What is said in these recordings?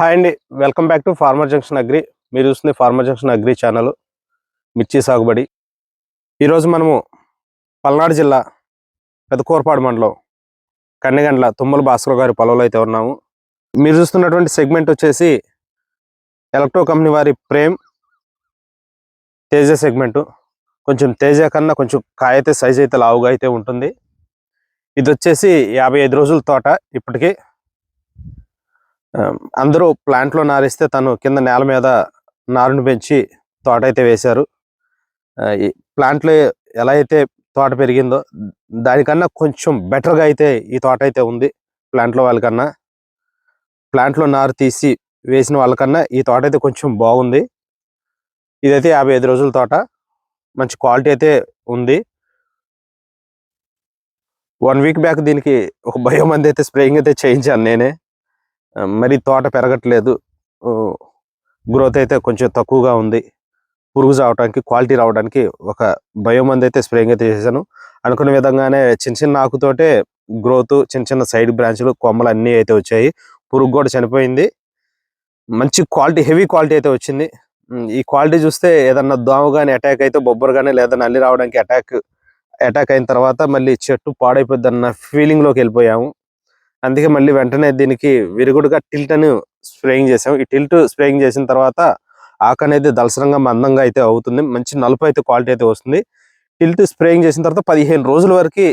Hi అండి welcome back to farmer junction agri. మీరు చూస్తుంది ఫార్మర్ జంక్షన్ అగ్రి ఛానల్ మిర్చి సాగుబడి. ఈరోజు మనము పల్నాడు జిల్లా పెదకూరపాడు మండలం కన్నెగండ్ల తుమ్మల భాస్కర్ గారి పొలంలో అయితే ఉన్నాము. మీరు చూస్తున్నటువంటి సెగ్మెంట్ వచ్చేసి ఎలక్ట్రో కంపెనీ వారి ప్రేమ్ తేజ సెగ్మెంటు. కొంచెం తేజ కన్నా కొంచెం కాయ అయితే సైజ్ అయితే లావుగా అయితే ఉంటుంది. ఇది వచ్చేసి యాభై ఐదు రోజుల తోట ఇప్పటికీ. అందరూ ప్లాంట్లో నారిస్తే తను కింద నేల మీద నారుని పెంచి తోట అయితే వేశారు. ఈ ప్లాంట్లో ఎలా అయితే తోట పెరిగిందో దానికన్నా కొంచెం బెటర్గా అయితే ఈ తోట అయితే ఉంది ప్లాంట్లో వాళ్ళకన్నా. ప్లాంట్లో నారు తీసి వేసిన వాళ్ళకన్నా ఈ తోట అయితే కొంచెం బాగుంది. ఇదైతే యాభై ఐదు రోజుల తోట. మంచి క్వాలిటీ అయితే ఉంది. వన్ వీక్ బ్యాక్ దీనికి ఒక భయం మంది అయితే స్ప్రేయింగ్ అయితే చేయించాను నేనే. మరి తోట పెరగట్లేదు. గ్రోత్ అయితే కొంచెం తక్కువగా ఉంది. పురుగు రావడానికి క్వాలిటీ రావడానికి ఒక భయం మంది అయితే స్ప్రేయింగ్ అయితే చేశాను. అనుకున్న విధంగానే చిన్న చిన్న ఆకుతోటే గ్రోత్ చిన్న చిన్న సైడ్ బ్రాంచ్లు కొమ్మలు అన్నీ అయితే వచ్చాయి. పురుగు కూడా చనిపోయింది. మంచి క్వాలిటీ హెవీ క్వాలిటీ అయితే వచ్చింది. ఈ క్వాలిటీ చూస్తే ఏదన్నా దోమ కానీ అటాక్ అయితే బొబ్బరు కానీ లేదా నల్లి రావడానికి అటాక్ అటాక్ అయిన తర్వాత మళ్ళీ చెట్టు పాడైపోద్ది అన్న ఫీలింగ్లోకి వెళ్ళిపోయాము. అందుకే మళ్ళీ వెంటనే దీనికి విరుగుడుగా టిల్ట్ అని స్ప్రేయింగ్ చేసాం ఈ టిల్ట్ స్ప్రేయింగ్ చేసిన తర్వాత ఆకు అనేది దలసరంగా మందంగా అయితే అవుతుంది. మంచి నలుపు అయితే క్వాలిటీ అయితే వస్తుంది. టిల్ట్ స్ప్రేయింగ్ చేసిన తర్వాత పదిహేను రోజుల వరకు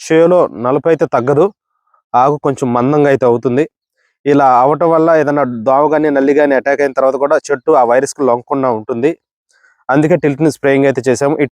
చేలో నలుపు అయితే తగ్గదు. ఆకు కొంచెం మందంగా అయితే అవుతుంది. ఇలా అవటం వల్ల ఏదైనా దోమ కానీ నల్లి కానీ అటాక్ అయిన తర్వాత కూడా చెట్టు ఆ వైరస్కి లొంగకుండా ఉంటుంది. అందుకే టిల్ట్ని స్ప్రేయింగ్ అయితే చేసాము ఈ